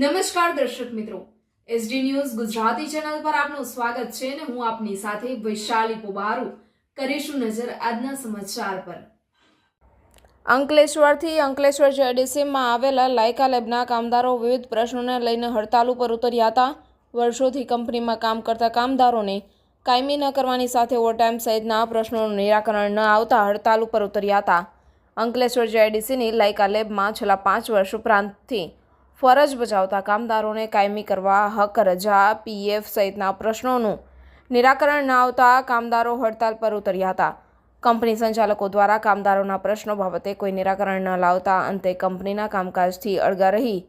નમસ્કાર દર્શક મિત્રો. એસડી ન્યૂઝ ગુજરાતી ચેનલ પર આપનું સ્વાગત છે અને હું આપની સાથે વૈશાલી પોબારુ કરીશું નજર આજના સમાચાર પર. અંકલેશ્વરથી અંકલેશ્વર જેડીસીમાં આવેલા લાયકા લેબના કામદારો વિવિધ પ્રશ્નોને લઈને હડતાલ ઉપર ઉતર્યા હતા. વર્ષોથી કંપનીમાં કામ કરતા કામદારોને કાયમી ન કરવાની સાથે ઓવરટાઈમ સહિતના પ્રશ્નોનું નિરાકરણ ન આવતા હડતાલ ઉપર ઉતર્યા હતા. અંકલેશ્વર જેડીસીની લાયકા લેબમાં છેલ્લા પાંચ વર્ષ ઉપરાંતથી ફરજ બજાવતા કામદારોને કાયમી કરવા હક, રજા, પીએફ સહિતના પ્રશ્નોનું નિરાકરણ ન આવતા કામદારો હડતાલ પર ઉતર્યા હતા. કંપની સંચાલકો દ્વારા કામદારોના પ્રશ્નો બાબતે કોઈ નિરાકરણ ન લાવતા અંતે કંપનીના કામકાજથી અળગા રહી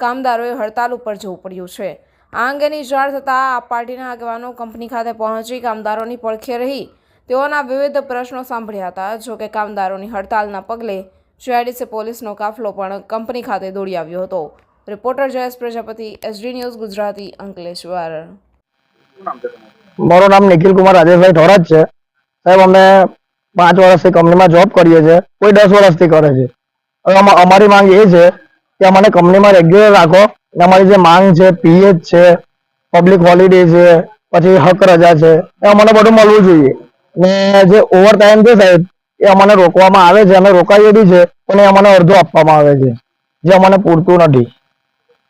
કામદારોએ હડતાલ ઉપર જવું પડ્યું છે. આ અંગેની જાણ થતાં આ પાર્ટીના આગેવાનો કંપની ખાતે પહોંચી કામદારોની પડખે રહી તેઓના વિવિધ પ્રશ્નો સાંભળ્યા હતા. જોકે કામદારોની હડતાલના પગલે જીઆઈડીસી પોલીસનો કાફલો પણ કંપની ખાતે દોડી આવ્યો હતો. Reporter Jayesh Prajapati SD news Gujarati Ankleshwar મારું નામ નિખિલ કુમાર, રાજેશભાઈ ઠોરા છે. સાહેબ, અમે પાંચ વર્ષથી કંપનીમાં જોબ કરીએ છીએ. કોઈ દસ વર્ષથી કરે છે. હવે અમા- અમારી માંગ એ છે કે અમને કંપનીમાં રેગ્યુલર રાખો. ને અમારી જે માંગ છે પીએચ છે પબ્લિક હોલિડે છે, પછી હક રજા છે, એ અમને બધું મળવું જોઈએ. ને જે ઓવર ટાઈમ છે સાહેબ, એ અમને રોકવામાં આવે છે. અમે રોકાઈએ બી છે, પણ એ અમને અડધો આપવામાં આવે છે, જે અમને પૂરતું નથી.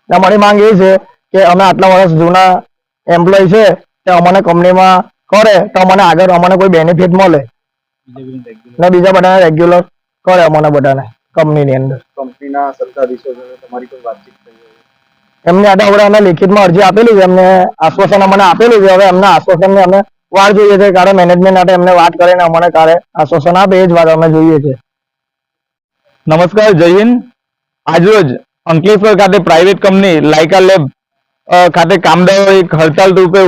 અમારી માંગ એ છે કે અમે આટલા વર્ષ જૂના એમ્પ્લોય છે તે અમને કંપનીમાં કરે તો અમને આગળ અમને કોઈ બેનિફિટ મળે. ને બીજા બધાને રેગ્યુલર કરે અમને બધાને કંપનીની અંદર. કંપનીના સત્તાધીશો તમારી કોઈ વાતચીત થઈ એમને આટલા આપણે અમે લેખિતમાં અરજી આપેલી છે એમને આશ્વાસન અમને આપેલું છે. હવે એમના આશ્વાસનને અમે વાર જોઈએ છે કારણ મેનેજમેન્ટ માટે એમને વાત કરીને અમને કારે આશ્વાસન આપે એ જ વાત અમે જોઈએ છે. નમસ્કાર જય હિન્દ. આજરોજ અંકલેશ્વર ખાતે પ્રાઇવેટ કંપની લાયકા લેબ ખાતે કામદારો એક હડતાલ રૂપે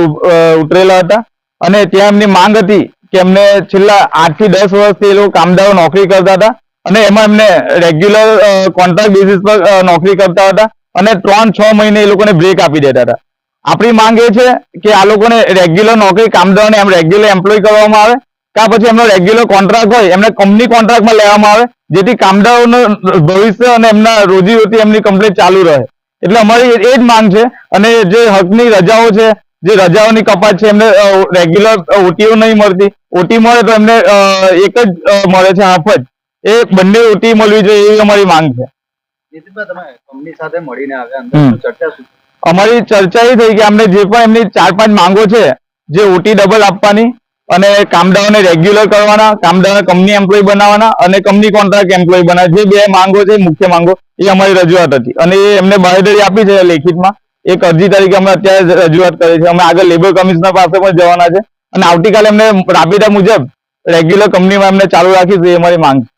ઉતરેલા હતા. અને ત્યાં એમની માંગ હતી કે એમને છેલ્લા આઠથી દસ વર્ષથી એ લોકો કામદારો નોકરી કરતા હતા. અને એમાં એમને રેગ્યુલર કોન્ટ્રાક્ટ બેસિસ પર નોકરી કરતા હતા. અને ત્રણ છ મહિને એ લોકોને બ્રેક આપી દેતા હતા. આપણી માંગ એ છે કે આ લોકોને રેગ્યુલર નોકરી, કામદારોને એમ રેગ્યુલર એમ્પ્લોય કરવામાં આવે. કાં પછી એમનો રેગ્યુલર કોન્ટ્રાક્ટ હોય, એમને કંપની કોન્ટ્રાક્ટમાં લેવામાં આવે. જેથી કામદારોનું ભવિષ્ય અને એમના રોજીરોટી એમની કમ્પ્લેટ ચાલુ રહે. એટલે અમારી એ જ માંગ છે. અને જે હકની રજાઓ છે જે રજાઓની કપાત છે એમને રેગ્યુલર ઓટીઓ નહીં મળતી. ઓટી મળે તો એમને એક જ મળે છે હાફ જ. એ બંને ઓટી મળવી જોઈએ એવી અમારી માંગ છે. અમારી ચર્ચા એ થઈ કે અમને જે પણ એમની ચાર પાંચ માંગો છે જે ઓટી ડબલ આપવાની અને કામદારોને રેગ્યુલર કરવાના કામદારોને કંપની એમ્પ્લોય બનાવવાના અને કંપની કોન્ટ્રાક્ટ એમ્પ્લોય બનાવવા જે બે માંગો છે, મુખ્ય માંગો, એ અમારી રજૂઆત હતી. અને એ એમને બાહેધરી આપી છે લેખિતમાં. એક અરજી તરીકે અમે અત્યારે રજૂઆત કરી છે. અમે આગળ લેબર કમિશનર પાસે પણ જવાના છે. અને આવતીકાલે એમને રાબેતા મુજબ રેગ્યુલર કંપનીમાં એમને ચાલુ રાખીશું, એ અમારી માંગ છે.